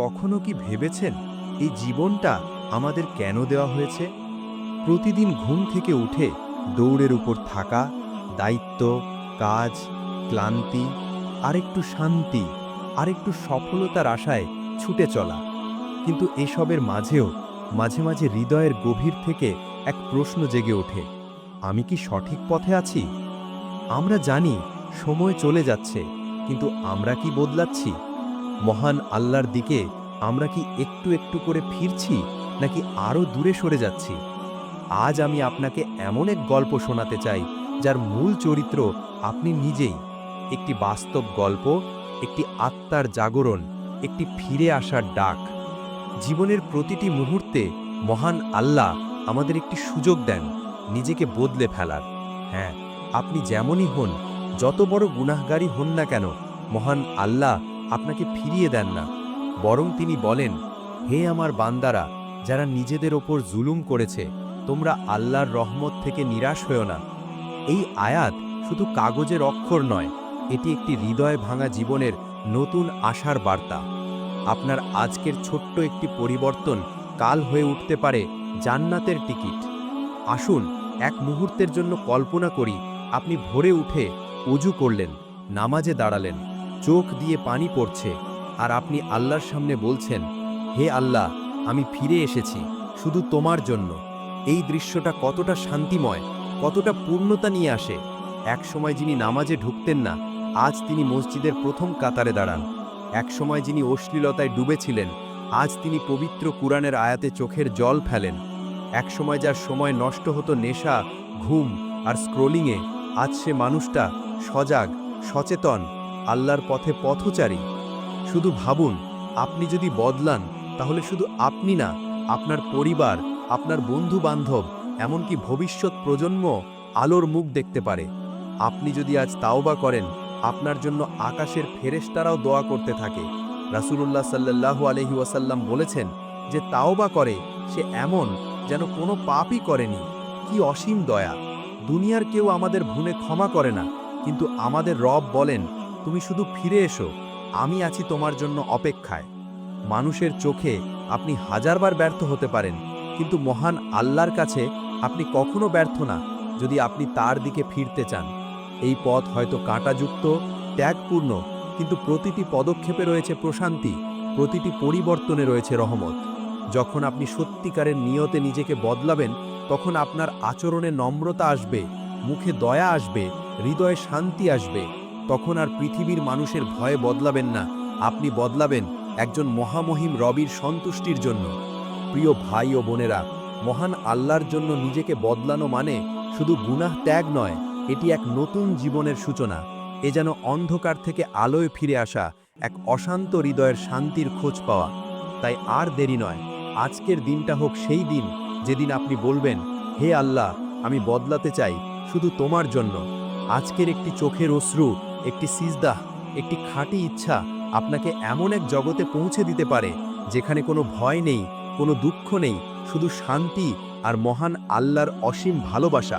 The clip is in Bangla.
কখনো কি ভেবেছেন এই জীবনটা আমাদের কেন দেওয়া হয়েছে? প্রতিদিন ঘুম থেকে উঠে দৌড়ের উপর থাকা, দায়িত্ব, কাজ, ক্লান্তি আর একটু শান্তি আর একটু সফলতার আশায় ছুটে চলা। কিন্তু এসবের মাঝেও মাঝে মাঝে হৃদয়ের গভীর থেকে এক প্রশ্ন জেগে ওঠে, আমি কি সঠিক পথে আছি? আমরা জানি সময় চলে যাচ্ছে, কিন্তু আমরা কি বদলাচ্ছি? মহান আল্লাহর দিকে আমরা কি একটু একটু করে ফিরছি, নাকি আরও দূরে সরে যাচ্ছি? আজ আমি আপনাকে এমন এক গল্প শোনাতে চাই, যার মূল চরিত্র আপনি নিজেই। একটি বাস্তব গল্প, একটি আত্মার জাগরণ, একটি ফিরে আসার ডাক। জীবনের প্রতিটি মুহূর্তে মহান আল্লাহ আমাদের একটি সুযোগ দেন, নিজেকে বদলে ফেলার। হ্যাঁ আপনি যেমনই হন, যত বড় গুনাহগারী হন না কেন, মহান আল্লাহ আপনাকে ফিরিয়ে দেন না। বরং তিনি বলেন, হে আমার বান্দারা, যারা নিজেদের ওপর জুলুম করেছে, তোমরা আল্লাহর রহমত থেকে নিরাশ হয়েও না। এই আয়াত শুধু কাগজের অক্ষর নয়, এটি একটি হৃদয় ভাঙা জীবনের নতুন আশার বার্তা। আপনার আজকের ছোট্ট একটি পরিবর্তন কাল হয়ে উঠতে পারে জান্নাতের টিকিট। আসুন, এক মুহূর্তের জন্য কল্পনা করি, আপনি ভোরে উঠে উজু করলেন, নামাজে দাঁড়ালেন। চোখ দিয়ে পানি পড়ছে, আর আপনি আল্লাহর সামনে বলছেন, হে আল্লাহ, আমি ফিরে এসেছি, শুধু তোমার জন্য। এই দৃশ্যটা কতটা শান্তিময়, কতটা পূর্ণতা নিয়ে আসে। এক সময় যিনি নামাজে ঢুকতেন না, আজ তিনি মসজিদের প্রথম কাতারে দাঁড়ান। এক সময় যিনি অশ্লীলতায় ডুবেছিলেন, আজ তিনি পবিত্র কুরআনের আয়াতে চোখের জল ফেলেন। এক সময় যার সময় নষ্ট হতো নেশা, ঘুম আর স্ক্রোলিংয়ে, আজ সে মানুষটা সজাগ, সচেতন আল্লাহর পথে পথচারী। শুধু ভাবুন, আপনি যদি বদলান, তাহলে শুধু আপনি না, আপনার পরিবার, আপনার বন্ধু বান্ধব এমনকি ভবিষ্যৎ প্রজন্ম আলোর মুখ দেখতে পারে। আপনি যদি আজ তাওবা করেন, আপনার জন্য আকাশের ফেরেশতারাও দোয়া করতে থাকে। রাসূলুল্লাহ সাল্লাল্লাহু আলহি ওয়াসাল্লাম বলেছেন যে, তাওবা করে, সে এমন যেন কোনো পাপই করেনি। কি অসীম দয়া। দুনিয়ার কেউ আমাদের ভুনে ক্ষমা করে না, কিন্তু আমাদের রব বলেন তুমি শুধু ফিরে এসো, আমি আছি তোমার জন্য অপেক্ষায়। মানুষের চোখে আপনি হাজারবার ব্যর্থ হতে পারেন, কিন্তু মহান আল্লাহর কাছে আপনি কখনো ব্যর্থ না, যদি আপনি তার দিকে ফিরতে চান। এই পথ হয়তো কাঁটাযুক্ত, ত্যাগপূর্ণ, কিন্তু প্রতিটি পদক্ষেপে রয়েছে প্রশান্তি, প্রতিটি পরিবর্তনে রয়েছে রহমত। যখন আপনি সত্যিকারের নিয়তে নিজেকে বদলাবেন, তখন আপনার আচরণে নম্রতা আসবে, মুখে দয়া আসবে, হৃদয়ে শান্তি আসবে। তখন আর পৃথিবীর মানুষের ভয়ে বদলাবেন না। আপনি বদলাবেন একজন মহামহিম রবির সন্তুষ্টির জন্য। প্রিয় ভাই ও বোনেরা, মহান আল্লাহর জন্য নিজেকে বদলানো মানে শুধু গুনাহ ত্যাগ নয়, এটি এক নতুন জীবনের সূচনা। এ যেন অন্ধকার থেকে আলোয় ফিরে আসা এক অশান্ত হৃদয়ের শান্তির খোঁজ পাওয়া। তাই আর দেরি নয়, আজকের দিনটা হোক সেই দিন যেদিন আপনি বলবেন, হে আল্লাহ, আমি বদলাতে চাই শুধু তোমার জন্য। আজকের একটি চোখের অশ্রু একটি সিজদাহ একটি খাঁটি ইচ্ছা আপনাকে এমন এক জগতে পৌঁছে দিতে পারে, যেখানে কোনো ভয় নেই, কোনো দুঃখ নেই, শুধু শান্তি আর মহান আল্লাহর অসীম ভালোবাসা।